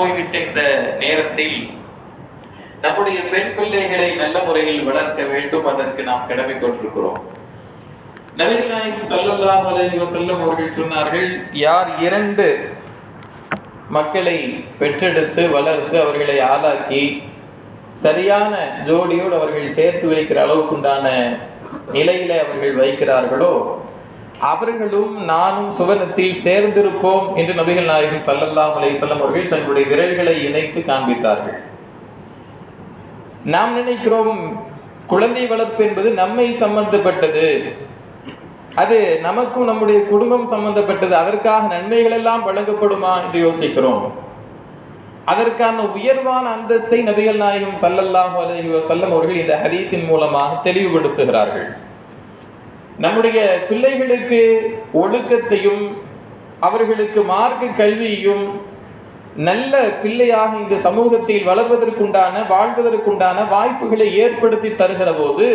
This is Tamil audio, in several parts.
போய்விட்ட இந்த நேரத்தில் நம்முடைய பெண் பிள்ளைகளை நல்ல முறையில் வளர்க்க வேண்டும் அதற்கு நாம் கடமை கொண்டிருக்கிறோம் நபிகள் சொல்லலாம் ஸல்லல்லாஹு அலைஹி அவர்கள் சொன்னார்கள் யார் இரண்டு மக்களை பெற்றெடுத்து வளர்த்து அவர்களை ஆளாக்கி சரியான ஜோடியோடு அவர்கள் சேர்த்து வைக்கிற அளவுக்குண்டான நிலையில அவர்கள் வைக்கிறார்களோ அவர்களும் நானும் சுவனத்தில் சேர்ந்திருப்போம் என்று நபிகள் நாயகம் ஸல்லல்லாஹு அலைஹி அவர்கள் தங்களுடைய விரல்களை இணைத்து காண்பித்தார்கள். நாம் நினைக்கிறோம் குழந்தை வளர்ப்பு என்பது நம்மை சம்பந்தப்பட்டது. அது நமக்கும் நம்முடைய குடும்பம் சம்பந்தப்பட்டது. அதற்காக நன்மைகள் எல்லாம் வழங்கப்படுமா என்று யோசிக்கிறோம். அதற்கான உயர்வான அந்தஸ்தை நபிகள் நாயகம் சல்லல்லாஹு அலஹி வசல்லம் அவர்கள் இந்த ஹதீஸின் மூலமாக தெளிவுபடுத்துகிறார்கள். நம்முடைய பிள்ளைகளுக்கு ஒழுக்கத்தையும் அவர்களுக்கு மார்க்க கல்வியையும் நல்ல பிள்ளையாக இந்த சமூகத்தில் வளர்வதற்குண்டான வாழ்வதற்குண்டான வாய்ப்புகளை ஏற்படுத்தி தருகிற போது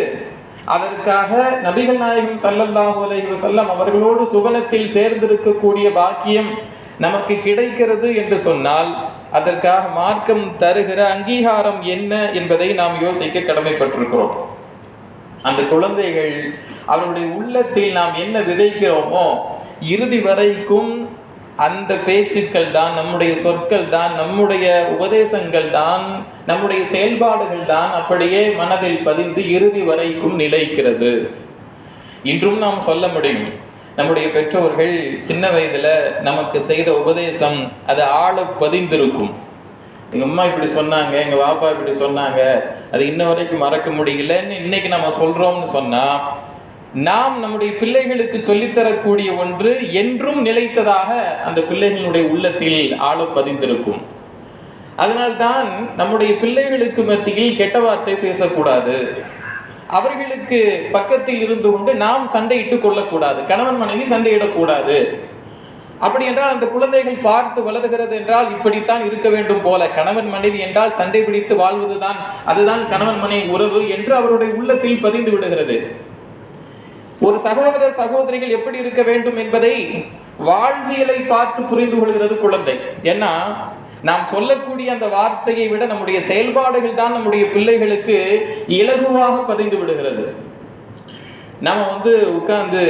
அதற்காக நபிகள் நாயகம் சல்லல்லாஹு அலைஹி வசல்லம் அவர்களோடு சுவனத்தில் சேர்ந்திருக்கக்கூடிய பாக்கியம் நமக்கு கிடைக்கிறது என்று சொன்னால் அதற்காக மார்க்கம் தருகிற அங்கீகாரம் என்ன என்பதை நாம் யோசிக்க கடமைப்பட்டிருக்கிறோம். அந்த குழந்தைகள் அவருடைய உள்ளத்தில் நாம் என்ன விதைக்கிறோமோ இறுதி வரைக்கும் அந்த பேச்சுக்கள் தான் நம்முடைய சொற்கள் தான் நம்முடைய உபதேசங்கள் தான் நம்முடைய செயல்பாடுகள் தான் அப்படியே மனதில் பதிந்து இறுதி வரைக்கும் நிலைக்கிறது. இன்றும் நாம் சொல்ல முடியும் நம்முடைய பெற்றோர்கள் சின்ன வயதுல நமக்கு செய்த உபதேசம் அது ஆழ பதிந்திருக்கும். எங்கள் அம்மா இப்படி சொன்னாங்க எங்க பாப்பா இப்படி சொன்னாங்க அது இன்ன வரைக்கும் மறக்க முடியலன்னு இன்னைக்கு நம்ம சொல்றோம்னு சொன்னா நாம் நம்முடைய பிள்ளைகளுக்கு சொல்லித்தரக்கூடிய ஒன்று என்றும் நிலைத்ததாக அந்த பிள்ளைகளுடைய உள்ளத்தில் ஆழ பதிந்திருக்கும். அதனால்தான் நம்முடைய பிள்ளைகளுக்கு மத்தியில் கெட்ட வார்த்தை பேசக்கூடாது. அவர்களுக்கு பக்கத்தில் இருந்து கொண்டு நாம் சண்டையிட்டு கொள்ளக்கூடாது. கணவன் மனைவி சண்டையிடக்கூடாது. அப்படி என்றால் அந்த குழந்தைகள் பார்த்து வளர்கிறது என்றால் இப்படித்தான் இருக்க வேண்டும் போல. கணவன் மனைவி என்றால் சண்டை பிடித்து வாழ்வதுதான் அதுதான் கணவன் மனைவி உறவு என்று அவருடைய உள்ளத்தில் பதிந்து விடுகிறது. ஒரு சகோதர சகோதரிகள் எப்படி இருக்க வேண்டும் என்பதை வாழ்வியலை பார்த்து புரிந்து கொள்கிறது குழந்தை. ஏன்னா நாம் சொல்லக்கூடிய அந்த வார்த்தையை விட நம்முடைய செயல்பாடுகள் தான் நம்முடைய பிள்ளைகளுக்கு இலகுவாக பதிந்து விடுகிறது. நம்ம வந்து உட்காந்து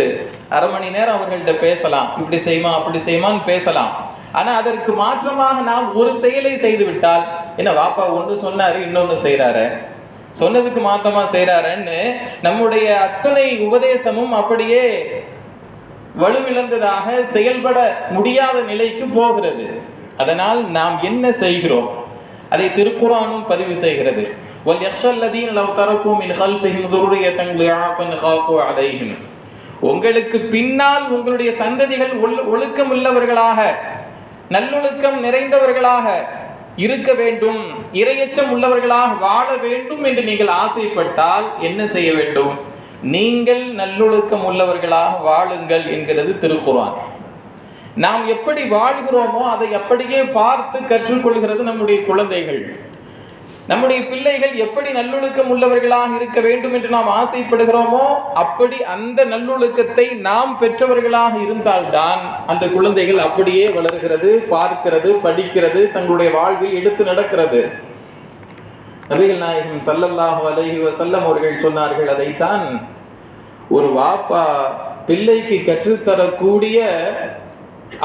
அரை மணி நேரம் அவர்கள்ட்ட பேசலாம். இப்படி செய்யுமா அப்படி செய்யுமான்னு பேசலாம். ஆனா அதற்கு மாற்றமாக நாம் ஒரு செயலை செய்து விட்டால் என்ன வாப்பா ஒன்று சொன்னாரு இன்னொன்று செய்யறாரு சொன்னதுக்கு மாத்தமா செய்யறாருன்னு நம்முடைய அத்தனை உபதேசமும் அப்படியே வலுவிழந்ததாக செயல்பட முடியாத நிலைக்கு போகிறது. அதனால் நாம் என்ன செய்கிறோம்? அதை திருக்குறானும் பதிவு செய்கிறது. وَلْيَخْشَى الَّذِينَ لَوْ تَرَكُوا مِنْ خَلْفِهِمْ ذُرِّيَّةً ضِعَافًا خَافُوا عَلَيْهِمْ உங்களுக்கு பின்னால் உங்களுடைய சந்ததிகள் ஒழு- ஒழுக்கம் உள்ளவர்களாக நல்லொழுக்கம் நிறைந்தவர்களாக இருக்க வேண்டும் இரையச்சம் உள்ளவர்களாக வாழ வேண்டும் என்று நீங்கள் ஆசைப்பட்டால் என்ன செய்ய வேண்டும் நீங்கள் நல்லொழுக்கம் உள்ளவர்களாக வாழுங்கள் என்கிறது திருக்குர்ஆன் நாம் எப்படி வாழ்கிறோமோ அதை அப்படியே பார்த்து கற்றுக்கொள்கிறது நம்முடைய குழந்தைகள் நம்முடைய பிள்ளைகள் எப்படி நல்லொழுக்கம் உள்ளவர்களாக இருக்க வேண்டும் என்று நாம் ஆசைப்படுகிறோமோ அப்படி அந்த நல்லொழுக்கத்தை நாம் பெற்றவர்களாக இருந்தால்தான் அந்த குழந்தைகள் அப்படியே வளர்கிறது பார்க்கிறது படிக்கிறது தங்களுடைய வாழ்வில் எடுத்து நடக்கிறது. நபிகள் நாயகம் சல்லல்லாஹு அலஹி வசல்லம் அவர்கள் சொன்னார்கள் அதைத்தான் ஒரு வாப்பா பிள்ளைக்கு கற்றுத்தரக்கூடிய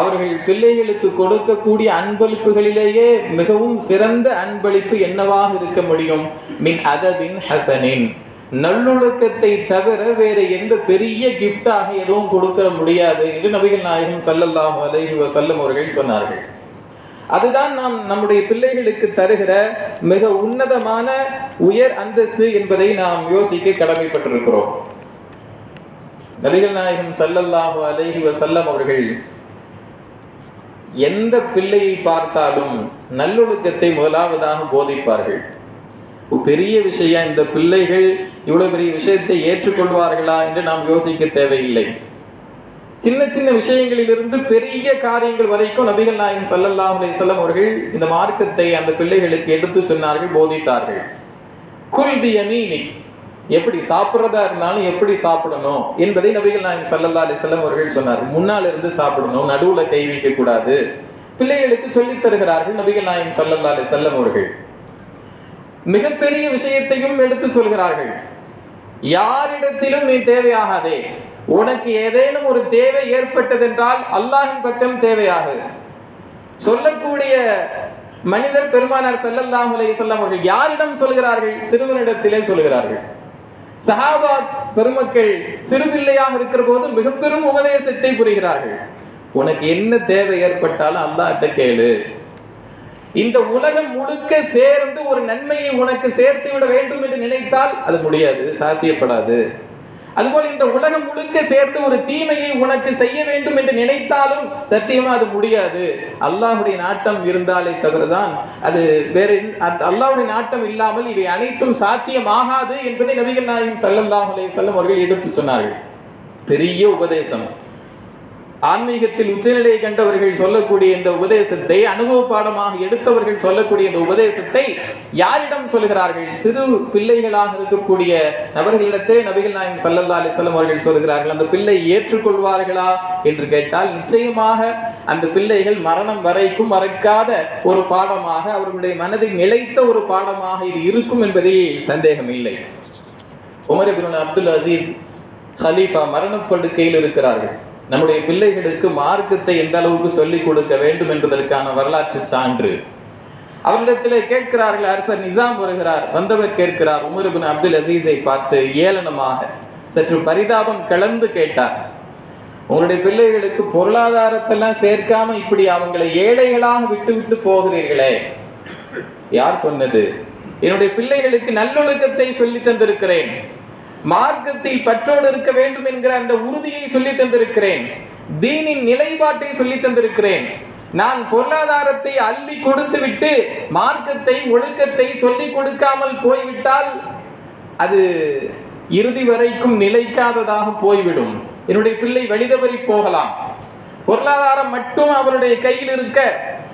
அவர்கள் பிள்ளைகளுக்கு கொடுக்கக்கூடிய அன்பளிப்புகளிலேயே மிகவும் சிறந்த அன்பளிப்பு என்னவாக இருக்க முடியும்? மின் அதபின் ஹசனின். நல்லொழுக்கத்தை தவிர வேற எந்த பெரிய கிஃப்டாக எதுவும் கொடுக்க முடியாது என்று நபிகள் நாயகம் சல்லல்லாஹ் அலஹி வசல்லம் அவர்கள் சொன்னார்கள். அதுதான் நாம் நம்முடைய பிள்ளைகளுக்கு தருகிற மிக உன்னதமான உயர் அந்தஸ்து என்பதை நாம் யோசிக்க கடமைப்பட்டிருக்கிறோம். நபிகள் நாயகம் சல்லல்லாஹு அலஹி வசல்லம் அவர்கள் எந்த பிள்ளையை பார்த்தாலும் நல்லொழுக்கத்தை முதலாவதாக போதிப்பார்கள். பெரிய விஷயம் இந்த பிள்ளைகள் இவ்வளவு பெரிய விஷயத்தை ஏற்றுக்கொள்வார்களா என்று நாம் யோசிக்க தேவையில்லை. சின்ன சின்ன விஷயங்களிலிருந்து பெரிய காரியங்கள் வரைக்கும் நபிகள் நாயகம் ஸல்லல்லாஹு அலைஹி வஸல்லம் அவர்கள் இந்த மார்க்கத்தை அந்த பிள்ளைகளுக்கு எடுத்து சொன்னார்கள் போதித்தார்கள். குல் பி எப்படி சாப்பிட்றதா இருந்தாலும் எப்படி சாப்பிடணும் என்பதை நபிகள் நாயகம் சல்லல்லா அலி செல்லம் அவர்கள் சொன்னார் முன்னால் இருந்து சாப்பிடணும் நடுவுல கை வைக்கக்கூடாது. பிள்ளைகளுக்கு சொல்லித் தருகிறார்கள் நபிகள் நாயம் சல்லல்லா அலி செல்லம் அவர்கள். மிகப்பெரிய விஷயத்தையும் எடுத்து சொல்கிறார்கள். யாரிடத்திலும் நீ தேவையாகாதே. உனக்கு ஏதேனும் ஒரு தேவை ஏற்பட்டதென்றால் அல்லாஹின் பக்கம் தேவையாகு. சொல்லக்கூடிய மனிதர் பெருமானார் ஸல்லல்லாஹு செல்லம் அவர்கள் யாரிடம் சொல்கிறார்கள்? சிறுவனிடத்திலே சொல்கிறார்கள். சஹாபா பெருமக்கள் சிறுபிள்ளையாக இருக்கிற போது மிக பெரும் உபதேசத்தை புரிகிறார்கள். உனக்கு என்ன தேவை ஏற்பட்டாலும் அல்லாட்ட கேளு. இந்த உலகம் முழுக்க சேர்ந்து ஒரு நன்மையை உனக்கு சேர்த்து விட வேண்டும் என்று நினைத்தால் அது முடியாது சாத்தியப்படாது. அதுபோல் இந்த உலகம் முழுக்க சேர்ந்து ஒரு தீமையை உனக்கு செய்ய வேண்டும் என்று நினைத்தாலும் சத்தியமா அது முடியாது. அல்லாஹுடைய நாட்டம் இருந்தாலே தவிரதான் அது வேற அல்லாஹுடைய நாட்டம் இல்லாமல் இவை அனைத்தும் சாத்தியமாகாது என்பதை நபிகள் நாயகம் ஸல்லல்லாஹு அலே வஸல்லம் அவர்கள் எடுத்து சொன்னார்கள். பெரிய உபதேசம். ஆன்மீகத்தில் உச்சநிலையை கண்டவர்கள் சொல்லக்கூடிய இந்த உபதேசத்தை அனுபவ பாடமாக எடுத்தவர்கள் சொல்லக்கூடிய இந்த உபதேசத்தை யாரிடம் சொல்கிறார்கள் சிறு பிள்ளைகளாக இருக்கக்கூடிய நபர்களிடத்தே நபிகள் நாயகம் சல்லல்லா அலைஹி வஸல்லம் அவர்கள் சொல்கிறார்கள் அந்த பிள்ளை ஏற்றுக்கொள்வார்களா என்று கேட்டால் நிச்சயமாக அந்த பிள்ளைகள் மரணம் வரைக்கும் மறக்காத ஒரு பாடமாக அவர்களுடைய மனதில் நிலைத்த ஒரு பாடமாக இது இருக்கும் என்பதில் சந்தேகம் இல்லை உமர் அப்துல் அசீஸ் ஹலீஃபா மரணப்படுக்கையில் இருக்கிறார்கள். நம்முடைய பிள்ளைகளுக்கு மார்க்கத்தை எந்த அளவுக்கு சொல்லிக் கொடுக்க வேண்டும் என்பதற்கான வரலாற்று சான்று. அவரிடத்தில் கேட்கிறார்கள் அரசர் நிசாம் வருகிறார். வந்தவர் கேட்கிறார் உமருபின் அப்துல் அசீஸை பார்த்து ஏளனமாக சற்று பரிதாபம் கலந்து கேட்டார். உங்களுடைய பிள்ளைகளுக்கு பொருளாதாரத்தெல்லாம் சேர்க்காம இப்படி அவங்களை ஏழைகளாக விட்டு விட்டு போகிறீர்களே. யார் சொன்னது? என்னுடைய பிள்ளைகளுக்கு நல்லொழுக்கத்தை சொல்லி தந்திருக்கிறேன். மார்க்கத்தில் பற்றோடு இருக்க வேண்டும் என்கிற அந்த உறுதியை சொல்லி தந்திருக்கிறேன். தீனின் நிலைப்பாட்டை சொல்லி தந்திருக்கிறேன். நான் பொருளாதாரத்தை அள்ளி கொடுத்து விட்டு மார்க்கத்தை ஒழுக்கத்தை சொல்லி கொடுக்காமல் போய்விட்டால் அது இறுதி வரைக்கும் நிலைக்காததாக போய்விடும். என்னுடைய பிள்ளை வழிதவறி போகலாம். பொருளாதாரம் மட்டும் அவருடைய கையில் இருக்க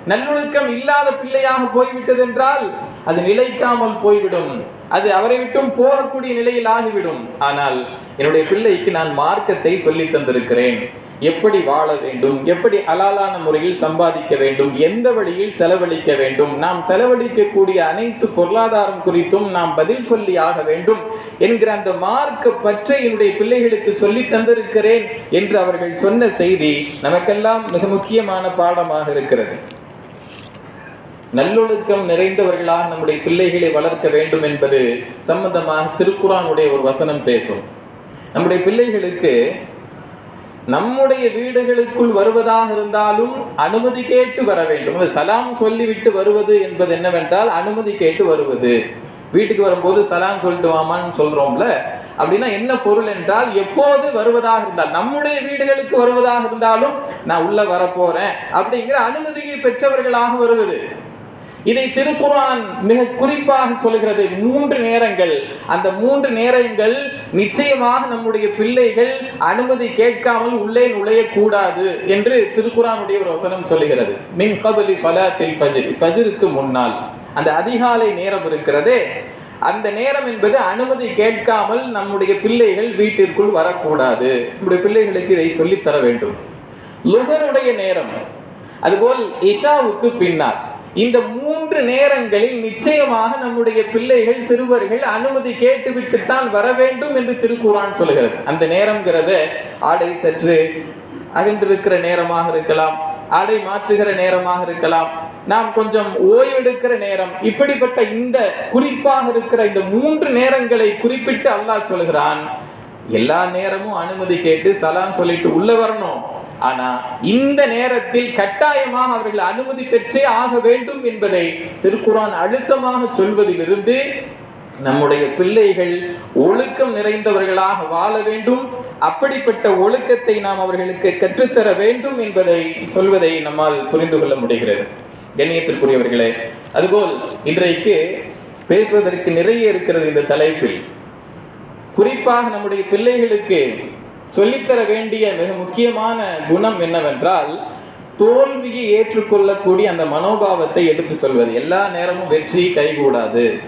நல்லொழுக்கம் இல்லாத பிள்ளையாக போய்விட்டது என்றால் அது நிலைக்காமல் போய்விடும். அது அவரை விட்டும் போகக்கூடிய நிலையில் ஆகிவிடும். ஆனால் என்னுடைய பிள்ளைக்கு நான் மார்க்கத்தை சொல்லி தந்திருக்கிறேன். எப்படி வாழ வேண்டும்? எப்படி அலாலான முறையில் சம்பாதிக்க வேண்டும்? எந்த வழியில் செலவழிக்க வேண்டும்? நாம் செலவழிக்கக்கூடிய அனைத்து பொருளாதாரம் குறித்தும் நாம் பதில் சொல்லி ஆக வேண்டும் என்கிற அந்த மார்க்க பற்றை என்னுடைய பிள்ளைகளுக்கு சொல்லி தந்திருக்கிறேன் என்று அவர்கள் சொன்ன செய்தி நமக்கெல்லாம் மிக முக்கியமான பாடமாக இருக்கிறது. நல்லொழுக்கம் நிறைந்தவர்களாக நம்முடைய பிள்ளைகளை வளர்க்க வேண்டும் என்பது சம்பந்தமாக திருக்குறானுடைய ஒரு வசனம் பேசும். நம்முடைய பிள்ளைகளுக்கு நம்முடைய வீடுகளுக்குள் வருவதாக இருந்தாலும் அனுமதி கேட்டு வர வேண்டும். சலாம் சொல்லிவிட்டு வருவது என்பது என்னவென்றால் அனுமதி கேட்டு வருவது. வீட்டுக்கு வரும்போது சலாம் சொல்லிட்டு வாமான்னு சொல்றோம்ல. அப்படின்னா என்ன பொருள் என்றால் எப்போது வருவதாக இருந்தால் நம்முடைய வீடுகளுக்கு வருவதாக இருந்தாலும் நான் உள்ள வரப்போறேன் அப்படிங்கிற அனுமதியை பெற்றவர்களாக வருவது. இதை திருக்குர்ஆன் மிக குறிப்பாக சொல்கிறது மூன்று நேரங்கள். அந்த மூன்று நேரங்கள் நிச்சயமாக நம்முடைய பிள்ளைகள் அனுமதி கேட்காமல் உள்ளே நுழையக்கூடாது என்று திருக்குறானுடைய ஒரு வசனம் சொல்லுகிறது. மின் கபலி சொலாத்தில் ஃபஜ்ர். ஃபஜ்ருக்கு முன்னால். அந்த அதிகாலை நேரம் இருக்கிறதே. அந்த நேரம் என்பது அனுமதி கேட்காமல் நம்முடைய பிள்ளைகள் வீட்டிற்குள் வரக்கூடாது. நம்முடைய பிள்ளைகளுக்கு இதை சொல்லித்தர வேண்டும். லுகருடைய நேரம். அதுபோல் இஷாவுக்கு பின்னால். இந்த மூன்று நேரங்களில் நிச்சயமாக நம்முடைய பிள்ளைகள் சிறுவர்கள் அனுமதி கேட்டுவிட்டுத்தான் வர வேண்டும் என்று திருக்குறான் சொல்கிறது அந்த நேரம்ங்கிறத ஆடை சற்று அகன்றிருக்கிற நேரமாக இருக்கலாம் ஆடை மாற்றுகிற நேரமாக இருக்கலாம் நாம் கொஞ்சம் ஓய்வெடுக்கிற நேரம் இப்படிப்பட்ட இந்த குறிப்பாக இருக்கிற இந்த மூன்று நேரங்களை குறிப்பிட்டு அல்லாஹ் சொல்கிறான் எல்லா நேரமும் அனுமதி கேட்டு சலாம் சொல்லிட்டு உள்ள வரணும். ஆனா இந்த நேரத்தில் கட்டாயமாக அவர்கள் அனுமதி பெற்றே ஆக வேண்டும் என்பதை திருக்குறான் அழுத்தமாக சொல்வதிலிருந்து நம்முடைய பிள்ளைகள் ஒழுக்கம் நிறைந்தவர்களாக வாழ வேண்டும். அப்படிப்பட்ட ஒழுக்கத்தை நாம் அவர்களுக்கு கற்றுத்தர வேண்டும் என்பதை சொல்வதை நம்மால் புரிந்து கொள்ள முடிகிறது. கண்ணியத்திற்குரியவர்களே அதுபோல் இன்றைக்கு பேசுவதற்கு நிறைய இருக்கிறது இந்த தலைப்பில். குறிப்பாக நம்முடைய பிள்ளைகளுக்கு சொல்லித்தர வேண்டிய மிக முக்கியமான குணம் என்னவென்றால் தோல்வியை ஏற்றுக்கொள்ளக்கூடிய அந்த மனோபாவத்தை எடுத்து சொல்வது. எல்லா நேரமும் வெற்றி கைகூடாது.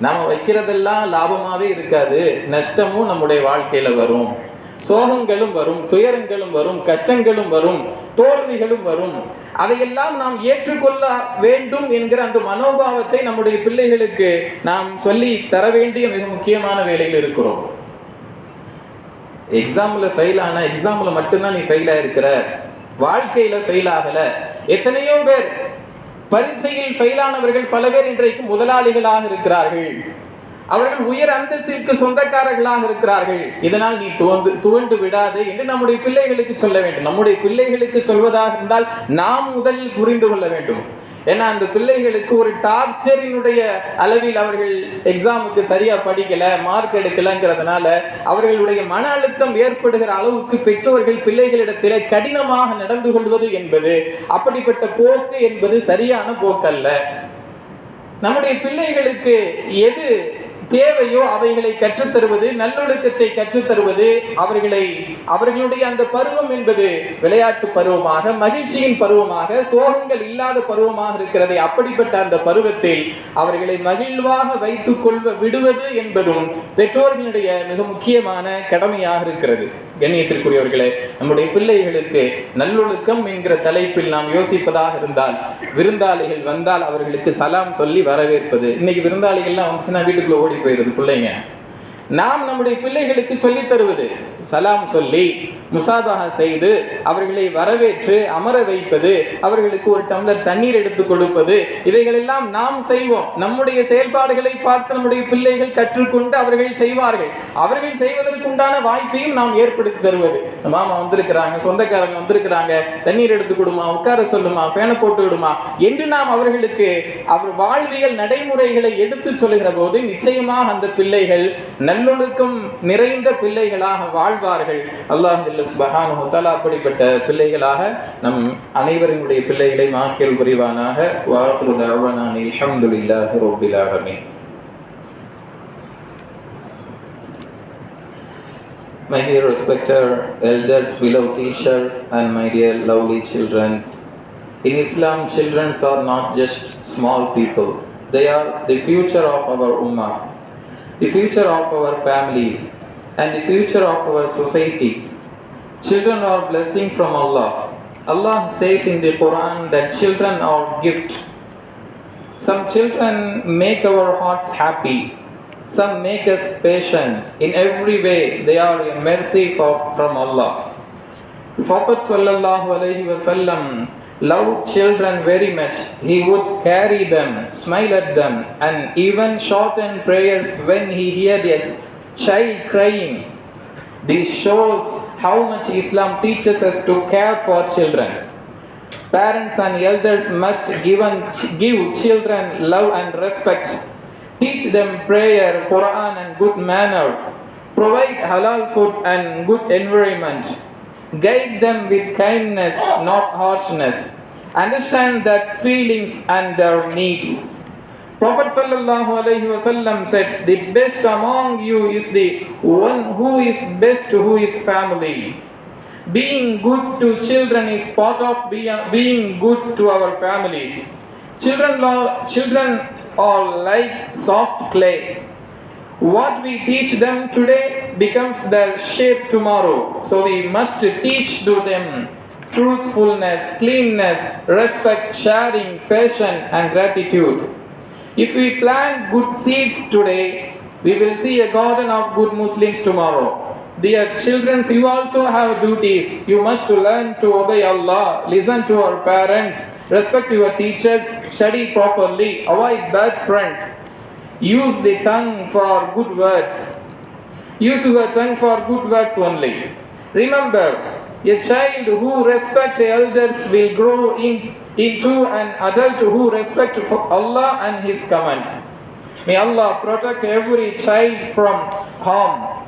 நாம் வைக்கிறதெல்லாம் லாபமாகவே இருக்காது. நஷ்டமும் நம்முடைய வாழ்க்கையில் வரும். சோகங்களும் வரும் துயரங்களும் வரும் கஷ்டங்களும் வரும் தோல்விகளும் வரும். அதையெல்லாம் நாம் ஏற்றுக்கொள்ள வேண்டும் என்கிற அந்த மனோபாவத்தை நம்முடைய பிள்ளைகளுக்கு நாம் சொல்லி தர வேண்டிய மிக முக்கியமான வேலையில் இருக்கிறோம். எக்ஸாமில் ஃபெயில் ஆனா எக்ஸாமில் மட்டும்தான் நீ ஃபெயில் ஆயிருக்கிற. வாழ்க்கையில் ஃபெயில் ஆகலை. எத்தனையோ பேர் பரீட்சையில் ஃபெயிலானவர்கள் பல பேர் இன்றைக்கு முதலாளிகளாக இருக்கிறார்கள். அவர்கள் உயர் அந்தஸ்திற்கு சொந்தக்காரர்களாக இருக்கிறார்கள். இதனால் நீ துவண்டு துவண்டு விடாது என்று நம்முடைய பிள்ளைகளுக்கு சொல்ல வேண்டும். நம்முடைய பிள்ளைகளுக்கு சொல்வதாக இருந்தால் நாம் முதலில் புரிந்து கொள்ள வேண்டும். ஏன்னா அந்த பிள்ளைகளுக்கு ஒரு டார்ச்சரினுடைய அளவில் அவர்கள் எக்ஸாமுக்கு சரியா படிக்கல மார்க் எடுக்கலங்கிறதுனால அவர்களுடைய மன அழுத்தம் ஏற்படுகிற அளவுக்கு பெற்றோர்கள் பிள்ளைகளிடத்தில் கடினமாக நடந்து கொள்வது என்பது அப்படிப்பட்ட போக்கு என்பது சரியான போக்கல்ல. நம்முடைய பிள்ளைகளுக்கு எது தேவையோ அவைகளை கற்றுத்தருவது நல்லொழுக்கத்தை கற்றுத்தருவது அவர்களை அவர்களுடைய அந்த பருவம் என்பது விளையாட்டு பருவமாக மகிழ்ச்சியின் பருவமாக சோகங்கள் இல்லாத பருவமாக இருக்கிறதை அப்படிப்பட்ட அந்த பருவத்தில் அவர்களை மகிழ்வாக வைத்துக் கொள்வ விடுவது என்பதும் பெற்றோர்களுடைய மிக முக்கியமான கடமையாக இருக்கிறது. கண்ணியத்திற்குரியவர்களே நம்முடைய பிள்ளைகளுக்கு நல்லொழுக்கம் என்கிற தலைப்பில் நாம் யோசிப்பதாக இருந்தால் விருந்தாளிகள் வந்தால் அவர்களுக்கு சலாம் சொல்லி வரவேற்பது. இன்னைக்கு விருந்தாளிகள்லாம் வந்துச்சுன்னா வீட்டுக்குள்ள ஓடி போயிடுது பிள்ளைங்க. நாம் நம்முடைய பிள்ளைகளுக்கு சொல்லித் தருவது சலாம் சொல்லி முசாபகா செய்து அவர்களை வரவேற்று அமர வைப்பது அவர்களுக்கு ஒரு டம்ளர் தண்ணீர் எடுத்து கொடுப்பது இவைகளெல்லாம் நாம் செய்வோம். நம்முடைய செயல்பாடுகளை பார்த்து நம்முடைய பிள்ளைகள் கற்றுக்கொண்டு அவர்கள் செய்வார்கள். அவர்கள் செய்வதற்குண்டான வாய்ப்பையும் நாம் ஏற்படுத்தி தருவது. மாமா வந்திருக்கிறாங்க சொந்தக்காரங்க வந்திருக்கிறாங்க. தண்ணீர் எடுத்து கொடுமா உட்கார சொல்லுமா ஃபேனை போட்டு விடுமா என்று நாம் அவர்களுக்கு அவர் வாழ்வியல் நடைமுறைகளை எடுத்து சொல்லுகிற போது நிச்சயமாக அந்த பிள்ளைகள் நல்லொழுக்கம் நிறைந்த பிள்ளைகளாக வாழ்வார்கள். அல்லாஹ் சுபஹானு தஆலா அப்படிப்பட்ட பிள்ளைகளாக நம் அனைவரினுடைய பிள்ளைகளை மாக்கியல் புரிவானாக வாஹ்ரு தஅவானா அல்ஹம்துலில்லாஹி ரப்பில் ஆலமீன் My dear respected elders, beloved teachers, and my dear lovely children, in Islam, children are not just small people. They are the future of our ummah, the future of our families, and the future of our society. Children are blessing from Allah. Allah says in the Quran that children are gift. Some children make our hearts happy. Some make us patient. In every way, they are a mercy for, from Allah. Prophet sallallahu alaihi wasallam loved children very much. He would carry them, smile at them, and even shorten prayers when he heard a child crying. This shows how much Islam teaches us to care for children. Parents and elders must give, give children love and respect. Teach them prayer, Quran, and good manners. Provide halal food and good environment. Guide them with kindness, not harshness. Understand their feelings and their needs. Prophet wasallam said, "The best among you is the one who is best to his family." Being good to children is part of being good to our families. Children, lo- children are like soft clay. What we teach them today becomes their shape tomorrow. So we must teach to them truthfulness, cleanness, respect, sharing, patience, and gratitude. If we plant good seeds today, we will see a garden of good Muslims tomorrow. Dear children, you also have duties. You must learn to obey Allah, listen to our parents, respect your teachers, study properly, avoid bad friends. Use the tongue for good words. Use your tongue for good words only. Remember, a child who respects elders will grow in, into an adult who respects Allah and His commands. May Allah protect every child from harm.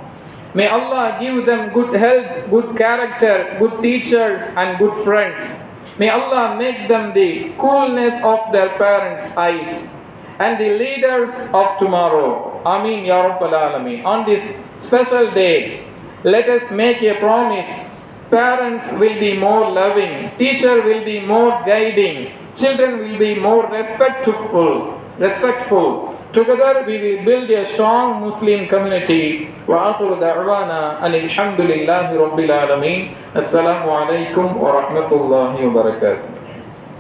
May Allah give them good health, good character, good teachers, and good friends. May Allah make them the coolness of their parents' eyes and the leaders of tomorrow. Ameen Ya Rabbal Alameen. On this special day, let us make a promise. Parents will be more loving, teacher will be more guiding, children will be more respectful. Respectful. Together we will build a strong Muslim community. وآخر دعوانا أن الحمد لله رب العالمين. السلام عليكم ورحمة الله وبركاته.